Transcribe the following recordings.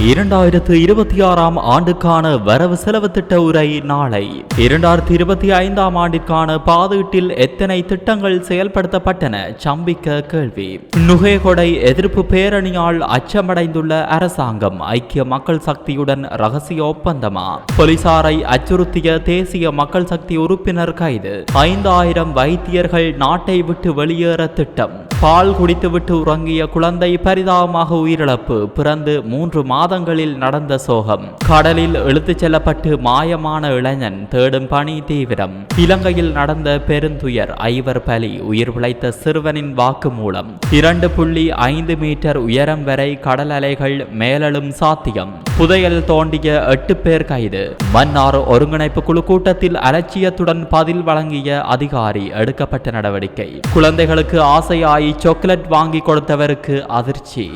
இரண்டாயிரத்து இருபத்தி ஆறாம் ஆண்டுக்கான வரவு செலவு திட்ட உரை நாளை. இரண்டாயிரத்தி இருபத்தி ஐந்தாம் ஆண்டிற்கான பாதீட்டில் எத்தனை திட்டங்கள் செயல்படுத்தப்பட்டன சம்பிக்க கேள்வி. நுகேகொடை எதிர்ப்பு பேரணியால் அச்சமடைந்துள்ள அரசாங்கம் ஐக்கிய மக்கள் சக்தியுடன் ரகசிய ஒப்பந்தமா? போலீசாரை அச்சுறுத்திய தேசிய மக்கள் சக்தி உறுப்பினர் கைது. ஐந்தாயிரம் வைத்தியர்கள் நாட்டை விட்டு வெளியேற திட்டம். பால் குடித்துவிட்டு உறங்கிய குழந்தை பரிதாபமாக உயிரிழப்பு. பிறந்து மூன்று மாதம் மாதங்களில் நடந்த சோகம். கடலில் இழுத்துச் செல்லப்பட்டு மாயமான இளைஞன் தேடும் பணி தீவிரம். இலங்கையில் நடந்த பெருந்துயர் ஐவர் பலி உயிர் பிழைத்த சிறுவனின் வாக்குமூலம் இரண்டு புள்ளி ஐந்து மீட்டர் உயரம் வரை கடல் அலைகள் மேலெழும் சாத்தியம். புதையல் தோண்டிய எட்டு பேர் கைது. மன்னார் ஒருங்கிணைப்பு குழு கூட்டத்தில் அலட்சியத்துடன் பதில் வழங்கிய அதிகாரி எடுக்கப்பட்ட நடவடிக்கை. குழந்தைகளுக்கு ஆசையாய் சாக்லேட் வாங்கி கொடுத்தவருக்கு அதிர்ச்சி.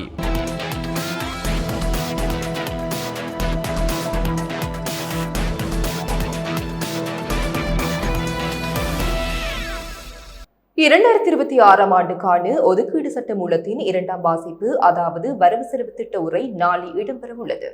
இரண்டாயிரத்தி இருபத்தி ஆறாம் ஆண்டுக்கான ஒதுக்கீடு சட்ட மூலத்தின் இரண்டாம் வாசிப்பு அதாவது வரவு செலவு திட்ட உரை நாளை இடம்பெறவுள்ளது.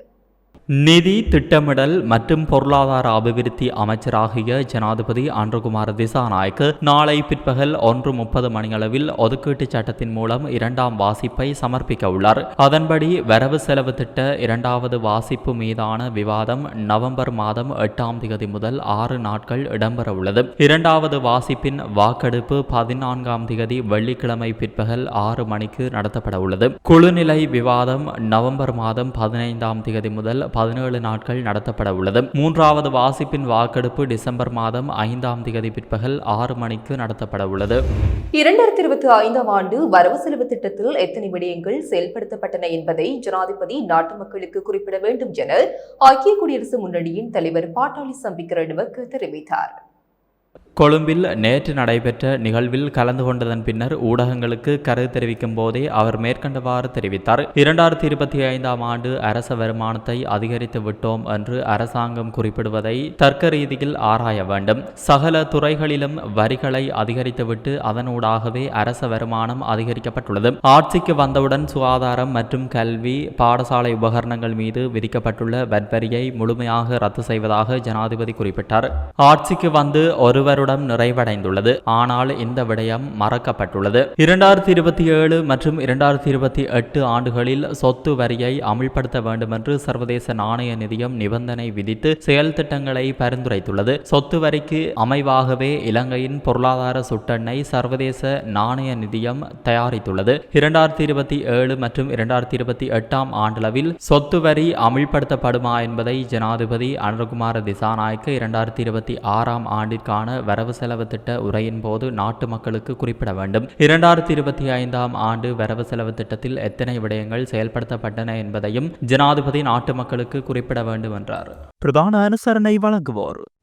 நிதி திட்டமிடல் மற்றும் பொருளாதார அபிவிருத்தி அமைச்சராகிய ஜனாதிபதி அன்றுகுமார் திசாநாயக்கு நாளை பிற்பகல் ஒன்று முப்பது மணியளவில் ஒதுக்கீட்டு சட்டத்தின் மூலம் இரண்டாம் வாசிப்பை சமர்ப்பிக்க உள்ளார். அதன்படி வரவு செலவு திட்ட இரண்டாவது வாசிப்பு மீதான விவாதம் நவம்பர் மாதம் எட்டாம் தேதி முதல் ஆறு நாட்கள் இடம்பெற உள்ளது. இரண்டாவது வாசிப்பின் வாக்கெடுப்பு பதினான்காம் தேதி வெள்ளிக்கிழமை பிற்பகல் ஆறு மணிக்கு நடத்தப்பட உள்ளது. குழுநிலை விவாதம் நவம்பர் மாதம் பதினைந்தாம் தேதி முதல் பதினேழு நாட்கள் நடத்தப்பட உள்ளது. மூன்றாவது வாசிப்பின் வாக்கெடுப்பு டிசம்பர் மாதம் ஐந்தாம் தேதி பிற்பகல் ஆறு மணிக்கு நடத்தப்பட உள்ளது. இரண்டாயிரத்தி இருபத்தி ஐந்தாம் ஆண்டு வரவு செலவு திட்டத்தில் எத்தனை விடயங்கள் செயல்படுத்தப்பட்டன என்பதை ஜனாதிபதி நாட்டு மக்களுக்கு குறிப்பிட வேண்டும் என ஐக்கிய குடியரசு முன்னணியின் தலைவர் பாட்டாளி சம்பிக்கரனுவக்கு தெரிவித்தார். கொழும்பில் நேற்று நடைபெற்ற நிகழ்வில் கலந்து கொண்டதன் பின்னர் ஊடகங்களுக்கு கருத்து தெரிவிக்கும் போதே அவர் மேற்கண்டவாறு தெரிவித்தார். இரண்டாயிரத்தி இருபத்தி ஐந்தாம் ஆண்டு அரச வருமானத்தை அதிகரித்து விட்டோம் என்று அரசாங்கம் குறிப்பிடுவதை தர்க்க ரீதியில் ஆராய வேண்டும். சகல துறைகளிலும் வரிகளை அதிகரித்துவிட்டு அதனூடாகவே அரச வருமானம் அதிகரிக்கப்பட்டுள்ளது. ஆட்சிக்கு வந்தவுடன் சுகாதாரம் மற்றும் கல்வி பாடசாலை உபகரணங்கள் மீது விதிக்கப்பட்டுள்ள வட்வரியை முழுமையாக ரத்து செய்வதாக ஜனாதிபதி குறிப்பிட்டார். ஆட்சிக்கு வந்து ஒருவருடன் நிறைவடைந்துள்ளது. ஆனால் இந்த விடயம் மறக்கப்பட்டுள்ளது. இரண்டாயிரத்தி இருபத்தி ஏழு மற்றும் இரண்டாயிரத்தி இருபத்தி எட்டு ஆண்டுகளில் சொத்து வரியை அமல்படுத்த வேண்டும் என்று சர்வதேச நாணய நிதியம் நிபந்தனை விதித்து செயல் திட்டங்களை பரிந்துரைத்துள்ளது. சொத்து வரிக்கு அமைவாகவே இலங்கையின் பொருளாதார சுட்டெண்ணை சர்வதேச நாணய நிதியம் தயாரித்துள்ளது. இரண்டாயிரத்தி இருபத்தி ஏழு மற்றும் இரண்டாயிரத்தி இருபத்தி எட்டாம் ஆண்டளவில் சொத்து வரி அமல்படுத்தப்படுமா என்பதை ஜனாதிபதி அனுகுமார திசாநாயக்க இரண்டாயிரத்தி இருபத்தி ஆறாம் ஆண்டிற்கான வரவு செலவு திட்ட உரையின் போது நாட்டு மக்களுக்கு குறிப்பிட வேண்டும். இரண்டாயிரத்தி இருபத்தி ஐந்தாம் ஆண்டு வரவு செலவு திட்டத்தில் எத்தனை விடயங்கள் செயல்படுத்தப்பட்டன என்பதையும் ஜனாதிபதி நாட்டு மக்களுக்கு குறிப்பிட வேண்டும் என்றார் பிரதான அனுசரணை வழங்குவோர்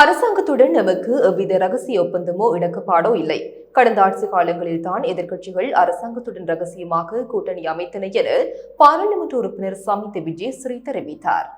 அரசாங்கத்துடன் நமக்கு எவ்வித ரகசிய ஒப்பந்தமோ இணக்கப்பாடோ இல்லை. கடந்த ஆட்சி காலங்களில் தான் எதிர்க்கட்சிகள் அரசாங்கத்துடன் ரகசியமாக கூட்டணி அமைத்தன என பாராளுமன்ற உறுப்பினர் சமித் விஜயஸ்ரீ தெரிவித்தார்.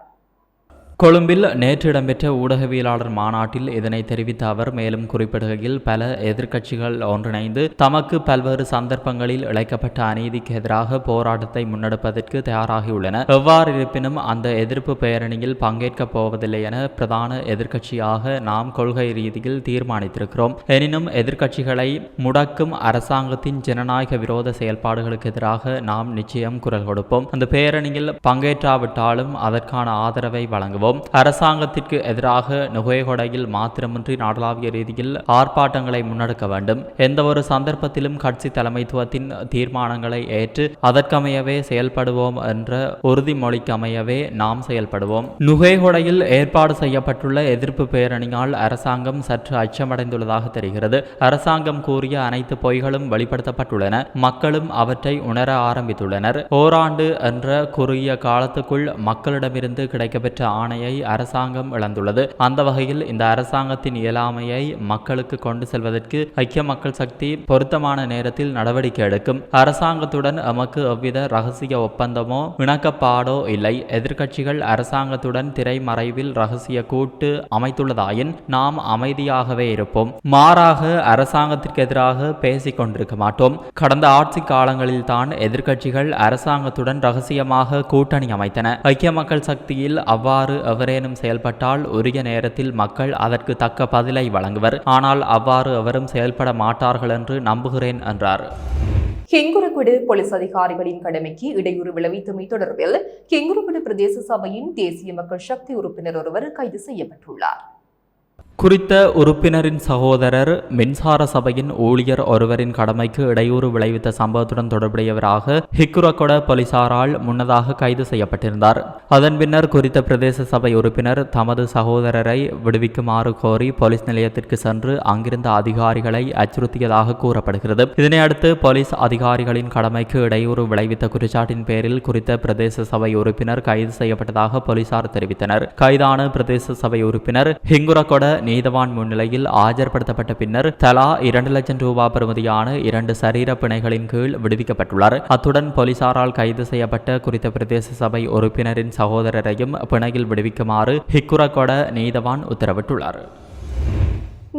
கொழும்பில் நேற்று இடம்பெற்ற ஊடகவியலாளர் மாநாட்டில் இதனை தெரிவித்த அவர் மேலும் குறிப்பிடுகையில் பல எதிர்க்கட்சிகள் ஒன்றிணைந்து தமக்கு பல்வேறு சந்தர்ப்பங்களில் இழைக்கப்பட்ட அநீதிக்கு எதிராக போராட்டத்தை முன்னெடுப்பதற்கு தயாராகியுள்ளன. எவ்வாறு இருப்பினும் அந்த எதிர்ப்பு பேரணியில் பங்கேற்கப் போவதில்லை என பிரதான எதிர்க்கட்சியாக நாம் கொள்கை ரீதியில் தீர்மானித்திருக்கிறோம். எனினும் எதிர்க்கட்சிகளை முடக்கும் அரசாங்கத்தின் ஜனநாயக விரோத செயல்பாடுகளுக்கு எதிராக நாம் நிச்சயம் குரல் கொடுப்போம். அந்த பேரணியில் பங்கேற்றாவிட்டாலும் அதற்கான ஆதரவை வழங்குவோம். செயல்படுவோம் அரசாங்கத்திற்கு எதிராக நுகையகொடையில் மாத்திரமின்றி நாடளாவிய ரீதியில் ஆர்ப்பாட்டங்களை முன்னெடுக்க வேண்டும். எந்தவொரு சந்தர்ப்பத்திலும் கட்சி தலைமைத்துவத்தின் தீர்மானங்களை ஏற்று அதற்கமையவே செயல்படுவோம் என்ற உறுதிமொழிக்கு அமையவே நாம் செயல்படுவோம். நுகைகொடையில் ஏற்பாடு செய்யப்பட்டுள்ள எதிர்ப்பு பேரணியால் அரசாங்கம் சற்று அச்சமடைந்துள்ளதாக தெரிகிறது. அரசாங்கம் கூறிய அனைத்து பொய்களும் வெளிப்படுத்தப்பட்டுள்ளன. மக்களும் அவற்றை உணர ஆரம்பித்துள்ளனர். ஓராண்டு என்ற குறுகிய காலத்துக்குள் மக்களிடமிருந்து கிடைக்கப்பெற்ற ஆணை அரசாங்கம் இழந்துள்ளது. அந்த வகையில் இந்த அரசாங்கத்தின் இயலாமையை மக்களுக்கு கொண்டு செல்வதற்கு ஐக்கிய மக்கள் சக்தி பொருத்தமான நேரத்தில் நடவடிக்கை எடுக்கும். அரசாங்கத்துடன் எமக்கு எவ்வித ரகசிய ஒப்பந்தமோ இணக்கப்பாடோ இல்லை. எதிர்க்கட்சிகள் அரசாங்கத்துடன் திரைமறைவில் ரகசிய கூட்டு அமைத்துள்ளதாயின் நாம் அமைதியாகவே இருப்போம். மாறாக அரசாங்கத்திற்கு எதிராக பேசிக் கொண்டிருக்க மாட்டோம். கடந்த ஆட்சி காலங்களில் தான் எதிர்க்கட்சிகள் அரசாங்கத்துடன் ரகசியமாக கூட்டணி அமைத்தன. ஐக்கிய மக்கள் சக்தியில் அவ்வாறு எவரேனும் செயல்பட்டால் உரிய நேரத்தில் மக்கள் அதற்கு தக்க பதிலை வழங்குவர். ஆனால் அவ்வாறு எவரும் செயல்பட மாட்டார்கள் என்று நம்புகிறேன் என்றார். கெங்குரகுடு போலீஸ் அதிகாரிகளின் கடமைக்கு இடையூறு விளைவித்தமை தொடர்பில் கெங்குரகுடு பிரதேச சபையின் தேசிய மக்கள் சக்தி உறுப்பினர் ஒருவர் கைது செய்யப்பட்டுள்ளார். குறித்த உறுப்பினரின் சகோதரர் மின்சார சபையின் ஊழியர் ஒருவரின் கடமைக்கு இடையூறு விளைவித்த சம்பவத்துடன் தொடர்புடையவராக ஹிக்குரகொட போலீசாரால் முன்னதாக கைது செய்யப்பட்டிருந்தார். அதன் பின்னர் குறித்த பிரதேச சபை உறுப்பினர் தமது சகோதரரை விடுவிக்குமாறு கோரி போலீஸ் நிலையத்திற்கு சென்று அங்கிருந்த அதிகாரிகளை அச்சுறுத்தியதாக கூறப்படுகிறது. இதனையடுத்து போலீஸ் அதிகாரிகளின் கடமைக்கு இடையூறு விளைவித்த குற்றச்சாட்டின் பேரில் குறித்த பிரதேச சபை உறுப்பினர் கைது செய்யப்பட்டதாக போலீசார் தெரிவித்தனர். கைதான பிரதேச சபை உறுப்பினர் ஹிங்குரகொட நீதவான் முன்னிலையில் ஆஜர்படுத்தப்பட்ட பின்னர் தலா இரண்டு லட்சம் ரூபாய் பெறுமதியான இரண்டு சரீர பிணைகளின் கீழ் விடுவிக்கப்பட்டுள்ளார். அத்துடன் போலீசாரால் கைது செய்யப்பட்ட குறித்த பிரதேச சபை உறுப்பினரின் சகோதரரையும் பிணையில் விடுவிக்குமாறு ஹிக்குரகொட நீதவான் உத்தரவிட்டுள்ளார்.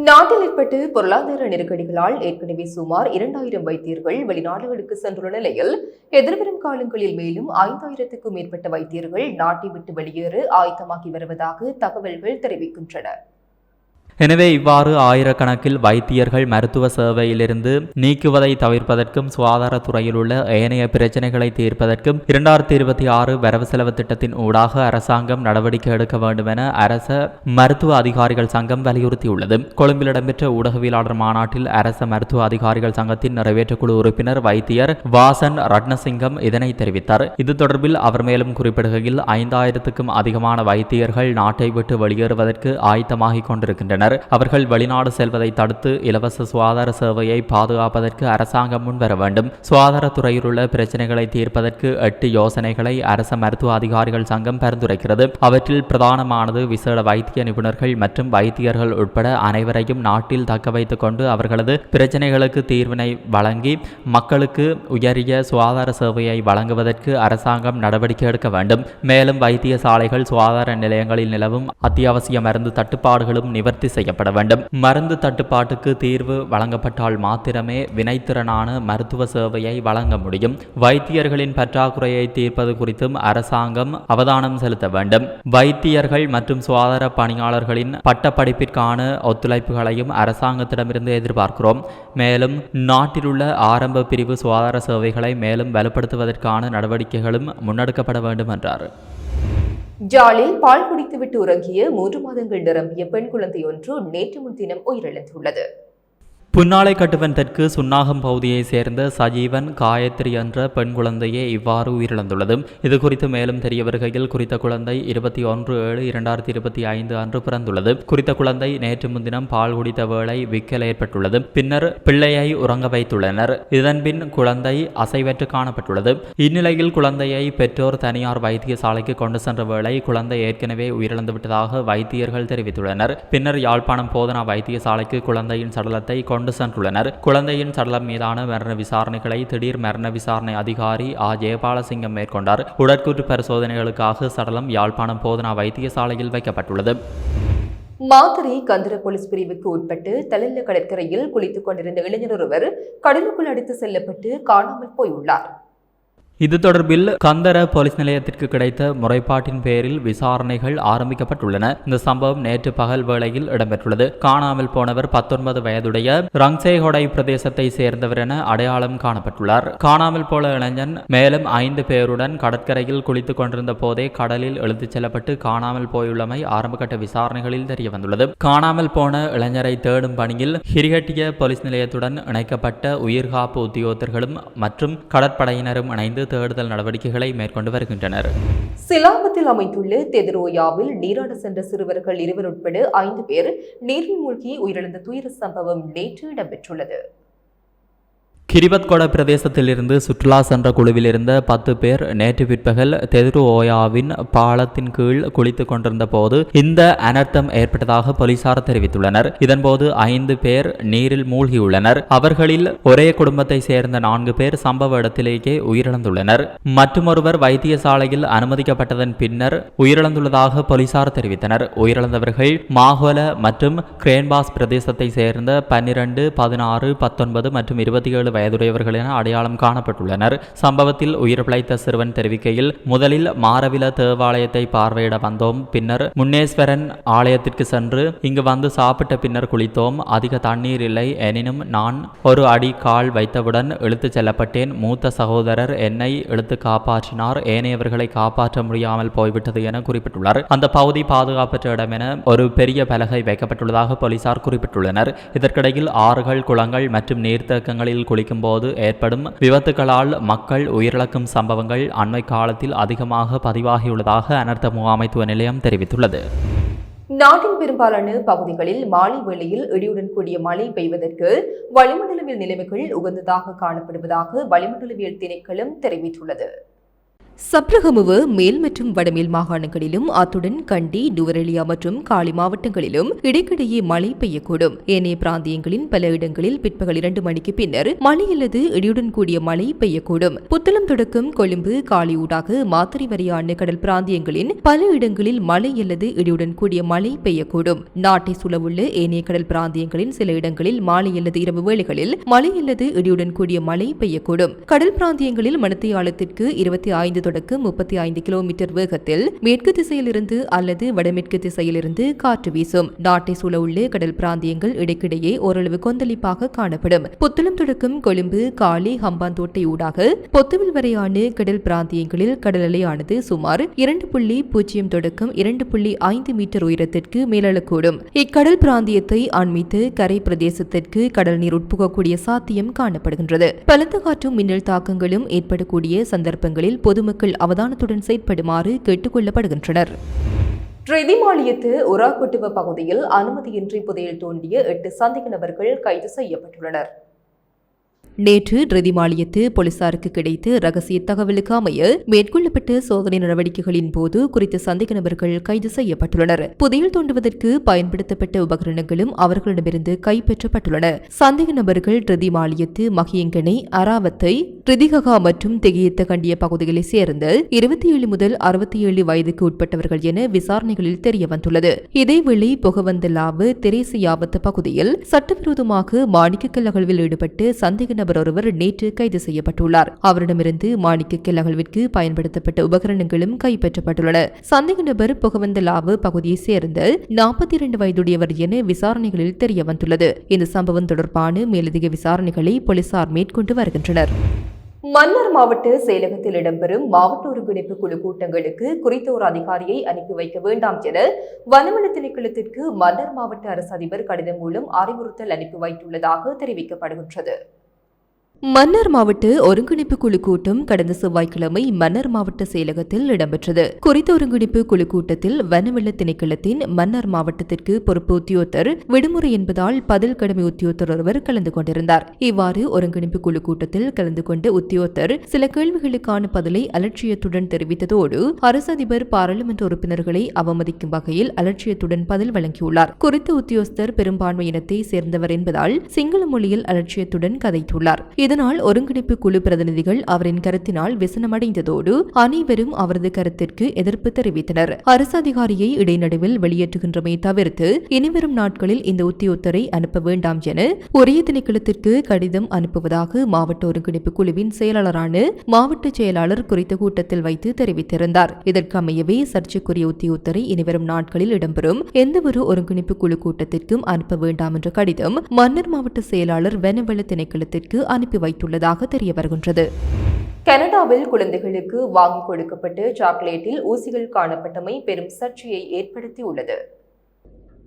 நாட்டில் ஏற்பட்டு பொருளாதார நெருக்கடிகளால் ஏற்கனவே சுமார் இரண்டாயிரம் வைத்தியர்கள் வெளிநாடுகளுக்கு சென்றுள்ள நிலையில் எதிர்வரும் காலங்களில் மேலும் ஐந்தாயிரத்துக்கும் மேற்பட்ட வைத்தியர்கள் நாட்டை விட்டு வெளியேற ஆயத்தமாகி வருவதாக தகவல்கள் தெரிவிக்கின்றன. எனவே இவ்வாறு ஆயிரக்கணக்கில் வைத்தியர்கள் மருத்துவ சேவையிலிருந்து நீக்குவதை தவிர்ப்பதற்கும் சுகாதாரத்துறையில் உள்ள ஏனைய பிரச்சனைகளை தீர்ப்பதற்கும் இரண்டாயிரத்தி இருபத்தி ஆறு வரவு செலவு திட்டத்தின் ஊடாக அரசாங்கம் நடவடிக்கை எடுக்க வேண்டும் என அரச மருத்துவ அதிகாரிகள் சங்கம் வலியுறுத்தியுள்ளது. கொழும்பில் இடம்பெற்ற ஊடகவியலாளர் மாநாட்டில் அரச மருத்துவ அதிகாரிகள் சங்கத்தின் நிறைவேற்றுக்குழு உறுப்பினர் வைத்தியர் வாசன் ரட்னசிங்கம் இதனை தெரிவித்தார். இது தொடர்பில் அவர் மேலும் குறிப்பிடுகையில் ஐந்தாயிரத்துக்கும் அதிகமான வைத்தியர்கள் நாட்டை விட்டு வெளியேறுவதற்கு ஆயத்தமாகிக் கொண்டிருக்கின்றனர். அவர்கள் வெளிநாடு செல்வதை தடுத்து இலவச சுகாதார சேவையை பாதுகாப்பதற்கு அரசாங்கம் முன்வர வேண்டும். சுகாதாரத்துறையில் உள்ள பிரச்சனைகளை தீர்ப்பதற்கு எட்டு யோசனைகளை அரச மருத்துவ அதிகாரிகள் சங்கம் பரிந்துரைக்கிறது. அவற்றில் பிரதானமானது விசேட வைத்திய நிபுணர்கள் மற்றும் வைத்தியர்கள் உட்பட அனைவரையும் நாட்டில் தக்க வைத்துக் கொண்டு அவர்களது பிரச்சனைகளுக்கு தீர்வினை வழங்கி மக்களுக்கு உயரிய சுகாதார சேவையை வழங்குவதற்கு அரசாங்கம் நடவடிக்கை எடுக்க வேண்டும். மேலும் வைத்தியசாலைகள் சுகாதார நிலையங்களில் நிலவும் அத்தியாவசிய மருந்து தட்டுப்பாடுகளும் நிவர்த்தி செய்யப்பட வேண்டும். மருந்து தட்டுப்பாட்டுக்கு தீர்வு வழங்கப்பட்டால் மாத்திரமே வினைத்திறனான மருத்துவ சேவையை வழங்க முடியும். வைத்தியர்களின் பற்றாக்குறையை தீர்ப்பது குறித்தும் அரசாங்கம் அவதானம் செலுத்த வேண்டும். வைத்தியர்கள் மற்றும் சுகாதார பணியாளர்களின் பட்டப்படிப்பிற்கான ஒத்துழைப்புகளையும் அரசாங்கத்திடமிருந்து எதிர்பார்க்கிறோம். மேலும் நாட்டிலுள்ள ஆரம்ப பிரிவு சுகாதார சேவைகளை மேலும் வலுப்படுத்துவதற்கான நடவடிக்கைகளும் முன்னெடுக்கப்பட வேண்டும் என்றார் ஜாலில் பால் குடித்துவிட்டு உறங்கிய மூன்று மாதங்கள் நிரம்பிய பெண் குழந்தை ஒன்று நேற்று முன்தினம் உயிரிழந்துள்ளது. புன்னாலை கட்டுவன் தெற்கு சுன்னாகம் பகுதியைச் சேர்ந்த சஜீவன் காயத்ரி என்ற பெண் குழந்தையே இவ்வாறு உயிரிழந்துள்ளது. இது குறித்து மேலும் தெரிய வருகையில் குறித்த குழந்தை இருபத்தி ஒன்று ஏழு இரண்டாயிரத்தி இருபத்தி ஐந்து அன்று பிறந்துள்ளது. குறித்த குழந்தை நேற்று முன்தினம் பால் குடித்த வேளை விக்கல் ஏற்பட்டுள்ளது. பின்னர் பிள்ளையை உறங்க வைத்துள்ளனர். இதன்பின் குழந்தை அசைவற்று காணப்பட்டுள்ளது. இந்நிலையில் குழந்தையை பெற்றோர் தனியார் வைத்தியசாலைக்கு கொண்டு சென்ற வேளை குழந்தை ஏற்கனவே உயிரிழந்துவிட்டதாக வைத்தியர்கள் தெரிவித்துள்ளனர். பின்னர் யாழ்ப்பாணம் போதனா வைத்தியசாலைக்கு குழந்தையின் சடலத்தை கொண்டு சென்றுள்ளனர். குழந்தையின் சடலம் மீதான மரண விசாரணைகளை திடீர் மரண விசாரணை அதிகாரி ஆ. ஜெயபாலசிங்கம் மேற்கொண்டார். உடற்கூற்று பரிசோதனைகளுக்காக சடலம் யாழ்ப்பாணம் போதனா வைத்தியசாலையில் வைக்கப்பட்டுள்ளது. மாதிரி கந்திர போலீஸ் பிரிவுக்கு உட்பட்டு தலையில கடற்கரையில் குளித்துக் கொண்டிருந்த இளைஞர் ஒருவர் கடலுக்குள் அடித்து செல்லப்பட்டு காணாமல் போயுள்ளார். இது தொடர்பில் கந்தர போலீஸ் நிலையத்திற்கு கிடைத்த முறைப்பாட்டின் பேரில் விசாரணைகள் ஆரம்பிக்கப்பட்டுள்ளன. இந்த சம்பவம் நேற்று பகல் வேளையில் இடம்பெற்றுள்ளது. காணாமல் போனவர் பத்தொன்பது வயதுடைய ரங்சேகொடை பிரதேசத்தை சேர்ந்தவர் என அடையாளம் காணப்பட்டுள்ளார். காணாமல் போன இளைஞன் மேலும் ஐந்து பேருடன் கடற்கரையில் குளித்துக் கொண்டிருந்த போதே கடலில் இழுத்துச் செல்லப்பட்டு காணாமல் போயுள்ளமை ஆரம்பகட்ட விசாரணைகளில் தெரிய வந்துள்ளது காணாமல் போன இளைஞரை தேடும் பணியில் ஹிரிகட்டிய போலீஸ் நிலையத்துடன் இணைக்கப்பட்ட உயிர்காப்பு உத்தியோகத்தர்களும் மற்றும் கடற்படையினரும் இணைந்து தேடுதல் நடவடிக்கைகளை மேற்கொண்டு வருகின்றனர். சிலாபத்தில் அமைந்துள்ள தெதிரோயாவில் நீராட சென்ற சிறுவர்கள் இருவர் உட்பட ஐந்து பேர் நீரில் மூழ்கி உயிரிழந்த துயர சம்பவம் நேற்று இடம்பெற்றுள்ளது. கிரிபத்கொட பிரதேசத்திலிருந்து சுற்றுலா சென்ற குழுவில் இருந்த பத்து பேர் நேற்று பிற்பகல் தெதுரு ஓயாவின் பாலத்தின் கீழ் குளித்துக் கொண்டிருந்த போது இந்த அனர்த்தம் ஏற்பட்டதாக போலீசார் தெரிவித்துள்ளனர். இதன்போது ஐந்து பேர் நீரில் மூழ்கியுள்ளனர். அவர்களில் ஒரே குடும்பத்தை சேர்ந்த நான்கு பேர் சம்பவ இடத்திலேயே உயிரிழந்துள்ளனர். மற்றொருவர் வைத்தியசாலையில் அனுமதிக்கப்பட்டதன் பின்னர் உயிரிழந்துள்ளதாக போலீசார் தெரிவித்தனர். உயிரிழந்தவர்கள் மாகோல மற்றும் கிரேன்பாஸ் பிரதேசத்தை சேர்ந்த பன்னிரண்டு பதினாறு பத்தொன்பது மற்றும் இருபத்தி ஏழு வயதுடையவர்கள் என அடையாளம் காணப்பட்டுள்ளனர். சம்பவத்தில் உயிர் பிழைத்த சிறுவன் தெரிவிக்கையில் முதலில் மாரவில தேவாலயத்தை பார்வையிட வந்தோம். பின்னர் முன்னேஸ்வரன் ஆலயத்திற்கு சென்று இங்கு வந்து சாப்பிட்ட பின்னர் குளித்தோம். அதிக தண்ணீர் இல்லை எனினும் நான் ஒரு அடி கால் வைத்தவுடன் இழுத்துச் செல்லப்பட்டேன். மூத்த சகோதரர் என்னை இழுத்து காப்பாற்றினார். ஏனையவர்களை காப்பாற்ற முடியாமல் போய்விட்டது என குறிப்பிட்டுள்ளார். அந்த பகுதி பாதுகாப்பற்ற இடம் என ஒரு பெரிய பலகை வைக்கப்பட்டுள்ளதாக போலீசார் குறிப்பிட்டுள்ளனர். இதற்கிடையில் ஆறுகள் குளங்கள் மற்றும் நீர்த்தேக்கங்களில் குளிக்கும் போது ஏற்படும் விபத்துகளால் மக்கள் உயிரிழக்கும் சம்பவங்கள் அண்மை காலத்தில் அதிகமாக பதிவாகியுள்ளதாக அனர்த்த முகாமைத்துவ நிலையம் தெரிவித்துள்ளது. நாட்டின் பெரும்பாலான பகுதிகளில் மாலை வேளையில் இடியுடன் கூடிய மழை பெய்வதற்கு வளிமண்டலவியல் நிலைமைகள் உகந்ததாக காணப்படுவதாக வளிமண்டலவியல் திணைக்களம் தெரிவித்துள்ளது. சப்ரகமுவ மேல் மற்றும் வடமேல் மாகாணங்களிலும் அத்துடன் கண்டி நுவரெலியா மற்றும் காலி மாவட்டங்களிலும் இடைக்கிடையே மழை பெய்யக்கூடும். ஏனைய பிராந்தியங்களின் பல இடங்களில் பிற்பகல் இரண்டு மணிக்கு பின்னர் மழை அல்லது இடியுடன் கூடிய மழை பெய்யக்கூடும். புத்தளம் தொடக்கம் கொழும்பு காலி ஊடாக மாத்திரை வரையான கடல் பிராந்தியங்களின் பல இடங்களில் மழை அல்லது இடியுடன் கூடிய மழை பெய்யக்கூடும். நாட்டை சூழவுள்ள ஏனைய கடல் பிராந்தியங்களின் சில இடங்களில் மாலை அல்லது இரவு வேளைகளில் மழை அல்லது இடியுடன் கூடிய மழை பெய்யக்கூடும். கடல் பிராந்தியங்களில் மணித்தியாலத்திற்கு இருபத்தி ஐந்து தொடக்கு முப்பத்தி ஐந்து கிலோமீட்டர் வேகத்தில் மேற்கு திசையிலிருந்து அல்லது வடமேற்கு திசையிலிருந்து காற்று வீசும். நாட்டை சூழவுள்ள கடல் பிராந்தியங்கள் இடைக்கிடையே ஓரளவு கொந்தளிப்பாக காணப்படும். புத்தளம் தொடக்கும் கொழும்பு காலி ஹம்பாந்தோட்டை ஊடாக பொத்துவில் வரையான கடல் பிராந்தியங்களில் கடல் அலையானது சுமார் இரண்டு புள்ளி பூஜ்ஜியம் தொடக்கம் இரண்டு புள்ளி ஐந்து மீட்டர் உயரத்திற்கு மேலெழக்கூடும். இக்கடல் பிராந்தியத்தை அண்மித்து கரை பிரதேசத்திற்கு கடல் நீர் உட்புகக்கூடிய சாத்தியம் காணப்படுகின்றது. பலத்த காற்றும் மின்னல் தாக்கங்களும் ஏற்படக்கூடிய சந்தர்ப்பங்களில் பொதுமக்கள் அவதானத்துடன் செயற்படுமாறு கேட்டுக் கொள்ளப்படுகின்றனர் ட்ரெதிமாலியத்து உராக்குட்டுவ பகுதியில் அனுமதியின்றி புதையல் தோண்டிய எட்டு சந்தேக நபர்கள் கைது செய்யப்பட்டுள்ளனர். நேற்று ரெதிமாலியத்து போலீசாருக்கு கிடைத்த ரகசிய தகவலுக்கு அமைய மேற்கொள்ளப்பட்ட சோதனை நடவடிக்கைகளின் போது குறித்த சந்தேக நபர்கள் கைது செய்யப்பட்டுள்ளனர். புதையல் தோண்டுவதற்கு பயன்படுத்தப்பட்ட உபகரணங்களும் அவர்களிடமிருந்து கைப்பற்றப்பட்டுள்ளன. சந்தேக நபர்கள் ரெதிமாலியத்து மகியங்கனை அராவத்தை ரிதிககா மற்றும் தெகியத்த கண்டிய பகுதிகளைச் சேர்ந்த இருபத்தி ஏழு முதல் அறுபத்தி ஏழு வயதுக்கு உட்பட்டவர்கள் என விசாரணைகளில் தெரிய வந்துள்ளது இதேவேளை புகவந்தலாவு தெரேசியாவத்து பகுதியில் சட்டவிரோதமாக மாணிக்கக்கல் அகழ்வில் ஈடுபட்டு சந்தேக நபர் ஒருவர் நேற்று கைது செய்யப்பட்டுள்ளார். அவரிடமிருந்து மாணிக்கக்கல் அகழ்விற்கு பயன்படுத்தப்பட்ட உபகரணங்களும் கைப்பற்றப்பட்டுள்ளன. சந்தேக நபர் புகவந்தலாவு பகுதியைச் சேர்ந்த நாற்பத்தி இரண்டு வயதுடையவர் என விசாரணைகளில் தெரிய வந்துள்ளது இந்த சம்பவம் தொடர்பான மேலதிக விசாரணைகளை போலீசார் மேற்கொண்டு வருகின்றனர். மன்னார் மாவட்ட செயலகத்தில் இடம்பெறும் மாவட்ட ஒருங்கிணைப்பு குழு கூட்டங்களுக்கு குறித்த ஒரு அதிகாரியை அனுப்பி வைக்க வேண்டாம் என வனவள திணைக்களத்திற்கு மன்னார் மாவட்ட அரசு அதிபர் கடிதம் மூலம் அறிவுறுத்தல் அனுப்பி வைத்துள்ளதாக தெரிவிக்கப்படுகின்றது. மன்னார் மாவட்ட ஒருங்கிணைப்பு குழு கூட்டம் கடந்த செவ்வாய்க்கிழமை மன்னார் மாவட்ட செயலகத்தில் இடம்பெற்றது. குறித்த ஒருங்கிணைப்பு குழு கூட்டத்தில் வனவெள்ள திணைக்களத்தின் மன்னார் மாவட்டத்திற்கு பொறுப்பு உத்தியோகத்தர் விடுமுறை என்பதால் பதில் கடமை உத்தியோகத்தர் ஒருவர் கலந்து கொண்டிருந்தார். இவ்வாறு ஒருங்கிணைப்பு குழு கூட்டத்தில் கலந்து கொண்ட உத்தியோகத்தர் சில கேள்விகளுக்கான பதிலை அலட்சியத்துடன் தெரிவித்ததோடு அரசு அதிபர் பாராளுமன்ற உறுப்பினர்களை அவமதிக்கும் வகையில் அலட்சியத்துடன் பதில் வழங்கியுள்ளார். குறித்த உத்தியோஸ்தர் பெரும்பான்மை இனத்தை சேர்ந்தவர் என்பதால் சிங்கள மொழியில் அலட்சியத்துடன் கதைத்துள்ளார். இதனால் ஒருங்கிணைப்பு குழு பிரதிநிதிகள் அவரின் கருத்தினால் விசனமடைந்ததோடு அனைவரும் அவரது கருத்திற்கு எதிர்ப்பு தெரிவித்தனர். அரசு அதிகாரியை இடைநடுவில் வெளியேற்றுகின்றமை தவிர்த்து இனிவரும் நாட்களில் இந்த உத்தியோத்தரை அனுப்ப வேண்டாம் என ஒரே திணைக்களத்திற்கு கடிதம் அனுப்புவதாக மாவட்ட ஒருங்கிணைப்பு குழுவின் செயலாளரான மாவட்ட செயலாளர் குறித்த கூட்டத்தில் வைத்து தெரிவித்திருந்தார். இதற்கமையவே சர்ச்சைக்குரிய உத்தியோத்தரை இனிவரும் நாட்களில் இடம்பெறும் எந்தவொரு ஒருங்கிணைப்பு குழு கூட்டத்திற்கும் அனுப்ப வேண்டாம் என்ற கடிதம் மன்னர் மாவட்ட செயலாளர் வனவள திணைக்களத்திற்கு அனுப்பி வைத்துள்ளதாக தெரிய வருகின்றது கனடாவில் குழந்தைகளுக்கு வாங்கி கொடுக்கப்பட்ட சாக்லேட்டில் ஊசிகள் காணப்பட்டமை பெரும் சர்ச்சையை ஏற்படுத்தியுள்ளது.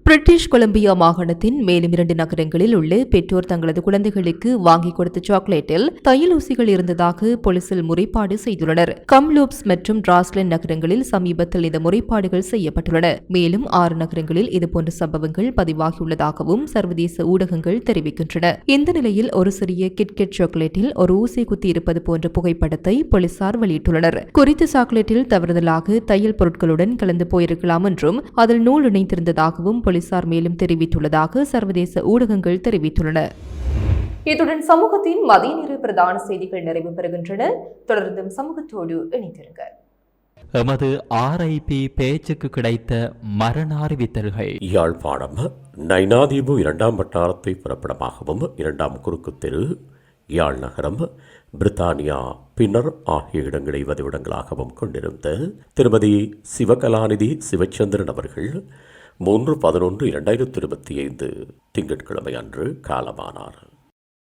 பிரிட்டிஷ் கொலம்பியா மாகாணத்தின் மேலும் இரண்டு நகரங்களில் உள்ள பெற்றோர் தங்களது குழந்தைகளுக்கு வாங்கி கொடுத்த சாக்லேட்டில் தையல் ஊசிகள் இருந்ததாக போலீசில் முறைப்பாடு செய்துள்ளனர். கம்லூப்ஸ் மற்றும் டிராஸ்லன் நகரங்களில் சமீபத்தில் இந்த முறைப்பாடுகள் செய்யப்பட்டுள்ளன. மேலும் ஆறு நகரங்களில் இதுபோன்ற சம்பவங்கள் பதிவாகியுள்ளதாகவும் சர்வதேச ஊடகங்கள் தெரிவிக்கின்றன. இந்த நிலையில் ஒரு சிறிய கிட்கெட் சாக்லேட்டில் ஒரு ஊசி குத்தி இருப்பது போன்ற புகைப்படத்தை போலீசார் வெளியிட்டுள்ளனர். குறித்த சாக்லேட்டில் தவறுதலாக தையல் பொருட்களுடன் கலந்து போயிருக்கலாம் என்றும் அதில் நூல் இணைந்திருந்ததாகவும் போலீசார் மேலும் தெரிவித்துள்ளதாக சர்வதேச ஊடகங்கள் தெரிவித்துள்ளன. இத்துடன் சமூகத்தின் மதிய நேர பிரதான செய்திகள் நிறைவு பெறுகின்றன. தொடர்ந்தும் சமூகத்தோடு இணைந்திருங்கள் எமது ஆர்ஐபி பேச்சுக்கு கிடைத்த மரண அறிவித்தல்கள். யாழ்ப்பாணம் நைனாதீபு இரண்டாம் வட்டாரத்தை புறப்படமாகவும் இரண்டாம் குறுக்கு தெரு யாழ் நகரம் பிரித்தானியா பின்னர் ஆகிய இடங்களை வதிவிடங்களாகவும் கொண்டிருந்த திருமதி சிவகலாநிதி சிவச்சந்திரன் அவர்கள் மூன்று பதினொன்று இரண்டாயிரத்தி இருபத்தி ஐந்து திங்கட்கிழமை அன்று காலமானார்.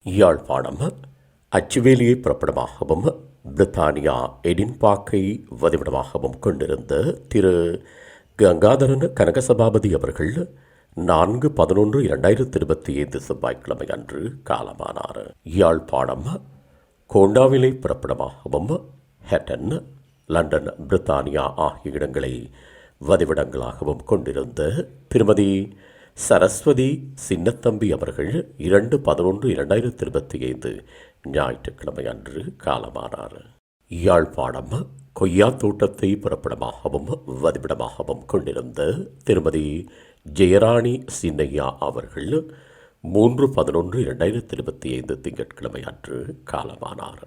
யாழ்ப்பாணம் அச்சுவேலியை புறப்படமாகவும் பிரித்தானியா எடின்பாக்கை வதிவிடமாகவும் கொண்டிருந்த திரு கங்காதரன் கனகசபாபதி அவர்கள் நான்கு பதினொன்று இரண்டாயிரத்தி இருபத்தி ஐந்து செவ்வாய்க்கிழமை அன்று காலமானார். யாழ்ப்பாணம் கோண்டாவிலை புறப்படமாகவும் ஹெட்டன் லண்டன் பிரித்தானியா ஆகிய இடங்களை வதிவிடங்களாகவும் கொண்டிருந்த திருமதி சரஸ்வதி சின்னத்தம்பி அவர்கள் இரண்டு பதினொன்று இரண்டாயிரத்தி இருபத்தி ஐந்து ஞாயிற்றுக்கிழமை அன்று காலமானார். யாழ்ப்பாணம் கொய்யா தோட்டத்தை புறப்படமாகவும் வதிவிடமாகவும் கொண்டிருந்த திருமதி ஜெயராணி சின்னையா அவர்கள் மூன்று பதினொன்று இரண்டாயிரத்தி இருபத்தி ஐந்து திங்கட்கிழமை அன்று காலமானார்.